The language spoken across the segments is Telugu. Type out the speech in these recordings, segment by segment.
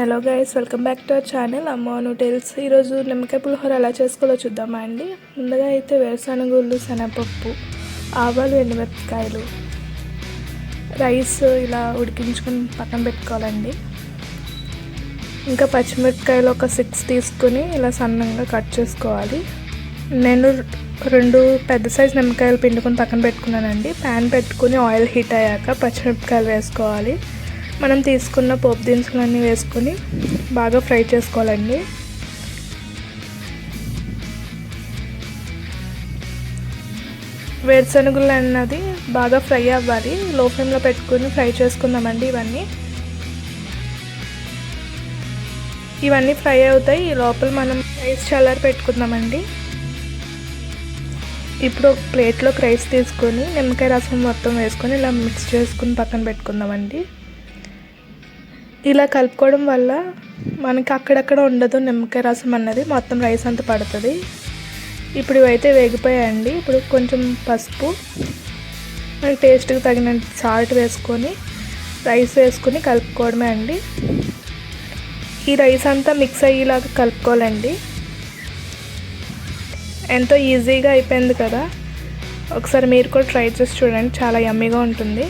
Hello guys welcome back to our channel. అమ్మ నూటెల్స్ ఈరోజు నిమ్మకాయ పులిహోర ఎలా చేసుకోవాలో చూద్దామా అండి? ముందుగా అయితే వేరుశనగుళ్ళు శనగపప్పు ఆవాలు ఎండుమిరపకాయలు రైస్ ఇలా ఉడికించుకొని పక్కన పెట్టుకోవాలండి. ఇంకా పచ్చిమిరపకాయలు ఒక సిక్స్ తీసుకుని ఇలా సన్నంగా కట్ చేసుకోవాలి. నేను రెండు పెద్ద సైజు నిమ్మకాయలు పిండుకొని పక్కన పెట్టుకున్నానండి. ప్యాన్ పెట్టుకుని ఆయిల్ హీట్ అయ్యాక పచ్చిమిరపకాయలు వేసుకోవాలి. మనం తీసుకున్న పోపు దినుసులన్నీ వేసుకొని బాగా ఫ్రై చేసుకోవాలండి. వేరుశనగలు అన్నది బాగా ఫ్రై అవ్వాలి. లో ఫ్లేమ్లో పెట్టుకుని ఫ్రై చేసుకుందామండి ఇవన్నీ. ఇవన్నీ ఫ్రై అవుతాయి. ఈ లోపల మనం రైస్ చల్లారి పెట్టుకుందామండి. ఇప్పుడు ఒక ప్లేట్లోకి రైస్ తీసుకొని నిమ్మకాయ రసం మొత్తం వేసుకొని ఇలా మిక్స్ చేసుకుని పక్కన పెట్టుకుందామండి. ఇలా కలుపుకోవడం వల్ల మనకి అక్కడక్కడ ఉండదు నిమ్మకాయ రసం అన్నది. మొత్తం రైస్ అంతా పడుతుంది. ఇప్పుడు ఇవైతే వేగిపోయాయండి. ఇప్పుడు కొంచెం పసుపు మనకి టేస్ట్కి తగినంత సాల్ట్ వేసుకొని రైస్ వేసుకొని కలుపుకోవడమే అండి. ఈ రైస్ అంతా మిక్స్ అయ్యేలాగా కలుపుకోవాలండి. ఎంతో ఈజీగా అయిపోయింది కదా. ఒకసారి మీరు కూడా ట్రై చేసి చూడండి. చాలా యమ్మీగా ఉంటుంది.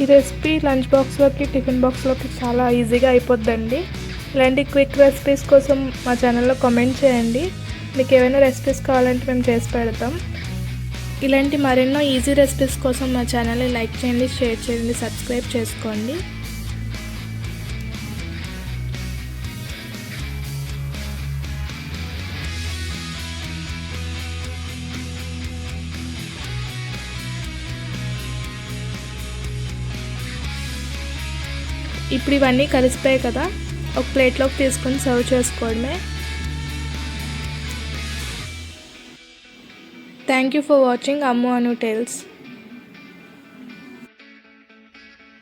ఈ రెసిపీ లంచ్ బాక్స్లోకి టిఫిన్ బాక్స్లోకి చాలా ఈజీగా అయిపోద్దండి. ఇలాంటి క్విక్ రెసిపీస్ కోసం మా ఛానల్లో కామెంట్ చేయండి. మీకు ఏమైనా రెసిపీస్ కావాలంటే మేము చేసి పెడతాం. ఇలాంటి మరెన్నో ఈజీ రెసిపీస్ కోసం మా ఛానల్ని లైక్ చేయండి షేర్ చేయండి సబ్స్క్రైబ్ చేసుకోండి. ఇప్పుడు ఇవన్నీ కలిసిపోయాయి కదా. ఒక ప్లేట్లోకి తీసుకొని సర్వ్ చేసుకోవడమే. Thank you for watching Ammu Anu tales